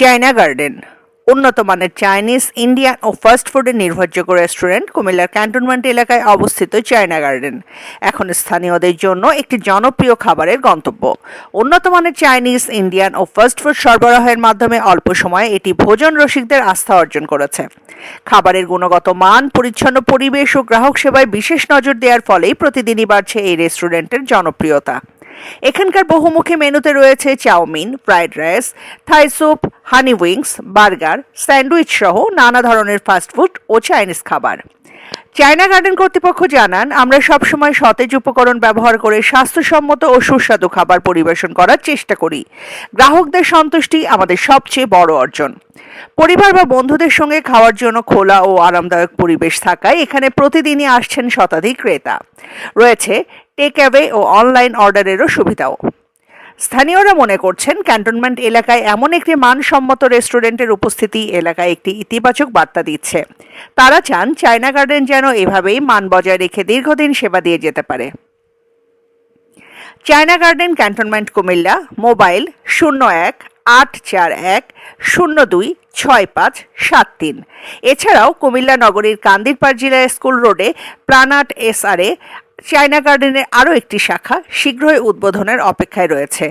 China garden. উন্নত মানের Chinese, Indian ও ফাস্ট ফুডের নির্ভরযোগ্য রেস্টুরেন্ট কুমিল্লার ক্যান্টনমেন্ট এলাকায় অবস্থিত চায়না গার্ডেন। এখন স্থানীয়দের জন্য একটি জনপ্রিয় খাবারের গন্তব্য। উন্নত মানের চাইনিজ, ইন্ডিয়ান ও ফাস্ট ফুড সরবরাহের মাধ্যমে অল্প সময়ে এটি ভোজন রসিকদের আস্থা অর্জন করেছে। খাবারের গুণগত মান, পরিচ্ছন্ন পরিবেশ ও গ্রাহক সেবায় বিশেষ নজর দেওয়ার ফলেই প্রতিদিনই বাড়ছে এই রেস্টুরেন্টের জনপ্রিয়তা। এখানকার বহুমুখী মেনুতে রয়েছে chowmein, fried rice, Thai soup, honey wings, burger, sandwich সহ নানা ধরনের ফাস্টফুড ও চাইনিজ খাবার। চায়না গার্ডেন কর্তৃপক্ষ জানান, আমরা সবসময় সতেজ উপকরণ ব্যবহার করে স্বাস্থ্যসম্মত ও সুস্বাদু খাবার পরিবেশন করার চেষ্টা করি। গ্রাহকদের সন্তুষ্টি আমাদের সবচেয়ে বড় অর্জন। পরিবার বা বন্ধুদের সঙ্গে খাওয়ার জন্য খোলা ও আরামদায়ক পরিবেশ থাকায় এখানে প্রতিদিনই আসছেন শতাধিক ক্রেতা। রয়েছে টেক অ্যাওয়ে ও অনলাইন অর্ডারেরও সুবিধাও। স্থানীয়রা মনে করছেন, ক্যান্টনমেন্ট এলাকায় এমন একটি মানসম্মত রেস্টুরেন্টের উপস্থিতি এলাকায় একটি ইতিবাচক বার্তা দিচ্ছে। তারা চান চায়না গার্ডেন যেন এভাবেই মান বজায় রেখে দীর্ঘদিন সেবা দিয়ে যেতে পারে। China garden cantonment Comilla, mobile শূন্য এক আট চার এক শূন্য দুই ছয় পাঁচ সাত তিন। এছাড়াও কুমিল্লা নগরীর কান্দিরপাড় জেলা স্কুল রোডে প্রাণাট এসআরএ, চায়না গার্ডেনের আরও একটি শাখা শীঘ্রই উদ্বোধনের অপেক্ষায় রয়েছে।